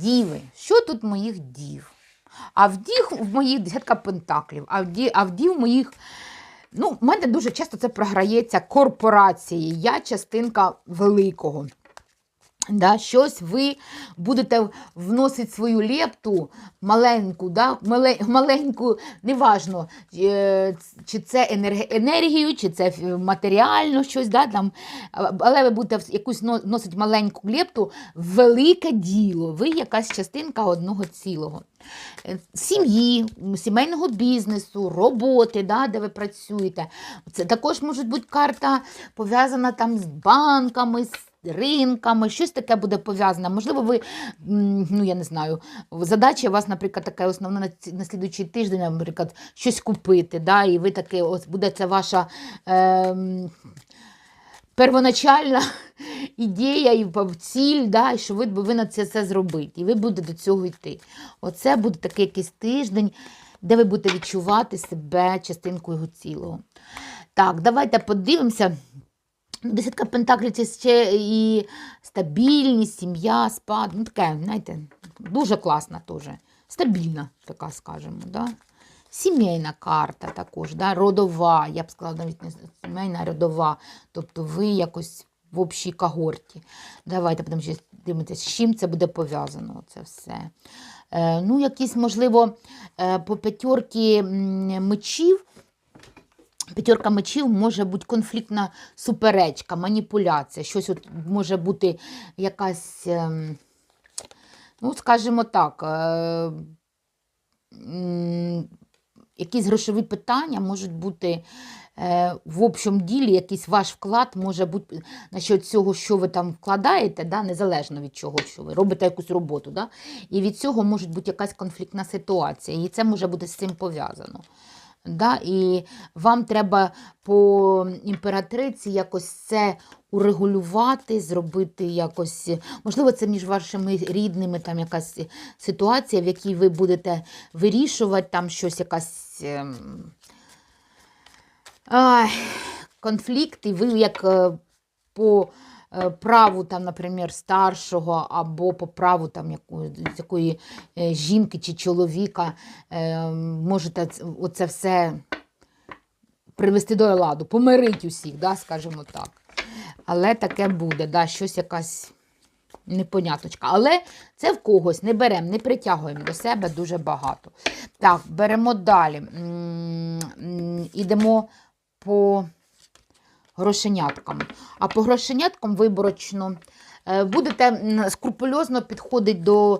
Діви, що тут моїх дів? А в дів в моїх десятка пентаклів, а в ді, а в дів моїх. Ну, в мене дуже часто це програється корпорації. Я частинка великого. Да, щось ви будете вносити свою лепту маленьку, да, маленьку, неважно, е, чи це енергію, чи це матеріально щось, да, там, але ви будете якусь но- вносити маленьку лепту велике діло. Ви якась частинка одного цілого. Е, Сім'ї, сімейного бізнесу, роботи, да, де ви працюєте. Це також може бути карта пов'язана там з банками, з ринками, щось таке буде пов'язане. Можливо, ви, ну я не знаю, задача у вас, наприклад, така основна на, слідуючий тиждень, наприклад, щось купити, да, і ви таке, ось буде це ваша. ем, Первоначальна ідея і ціль, да, і що ви повинні це, це зробити, і ви будете до цього йти. Оце буде такий якийсь тиждень, де ви будете відчувати себе частинкою цілого. Так, давайте подивимося. Десятка пентаклів це ще і стабільність, сім'я, спад. Ну, таке, знаєте, дуже класна теж. Стабільна, така, скажімо. Да? Сімейна карта також, да? родова, я б сказала, навіть не сімейна, а родова. Тобто ви якось в общій когорті. Давайте будемо дивитися, з чим це буде пов'язано. Це все. Е, ну, якісь, можливо, е, по п'ятерки мечів. П'ятерка мечів може бути конфліктна суперечка, маніпуляція. Щось от може бути якась, ем, ну, скажімо так, е, якісь грошові питання можуть бути е, в общому ділі, якийсь ваш вклад може бути насчет цього, що ви там вкладаєте, да, незалежно від чого, що ви робите якусь роботу. Да, і від цього може бути якась конфліктна ситуація, і це може бути з цим пов'язано. Да, і вам треба по імператриці якось це урегулювати, зробити якось. Можливо, це між вашими рідними там якась ситуація, в якій ви будете вирішувати там щось, якась. ем, конфлікт, і ви як е, по праву, там, наприклад, старшого, або по праву там, якої, е, жінки чи чоловіка е, можете оце все привести до ладу, помирити усіх, да, скажімо так. Але таке буде, да, щось якась непоняточка. Але це в когось не беремо, не притягуємо до себе дуже багато. Так, беремо далі. Ідемо по грошеняткам. А по грошеняткам виборочно е, будете скрупульозно підходити до